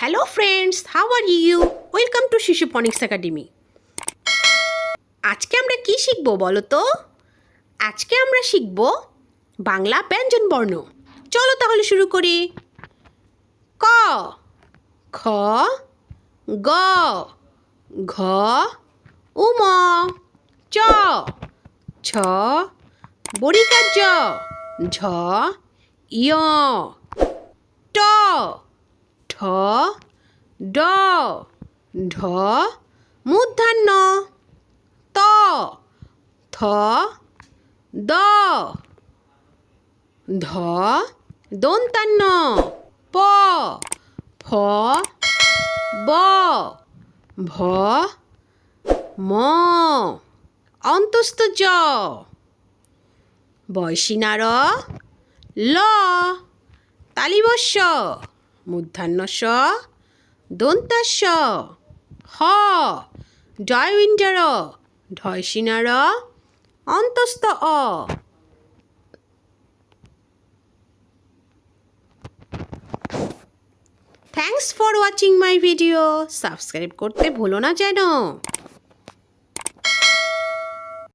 Hello friends how are you welcome to Shishu phonics academy আজকে আমরা কি শিখব বলো তো? আজকে আমরা শিখব বাংলা ব্যঞ্জন বর্ণ। চলো তাহলে শুরু করি। ক, খ, গ, ঘ উম চ, ছ বরিকার জ ঝ ইয় ট। ঠ ড, ঢ মূর্ধান্য ত, থ, দ, ধ দন্তান্ন প, ফ, ব, ভ, ম, অন্তস্থ জ বয়সিনার ল, তালিবস্য। মূর্ধান্যস্য দন্তাস্য হ। ডয়উইন্টার ঢয়সিনার অন্তস্ত অ। Thanks for watching my video subscribe করতে ভুলো না যেন।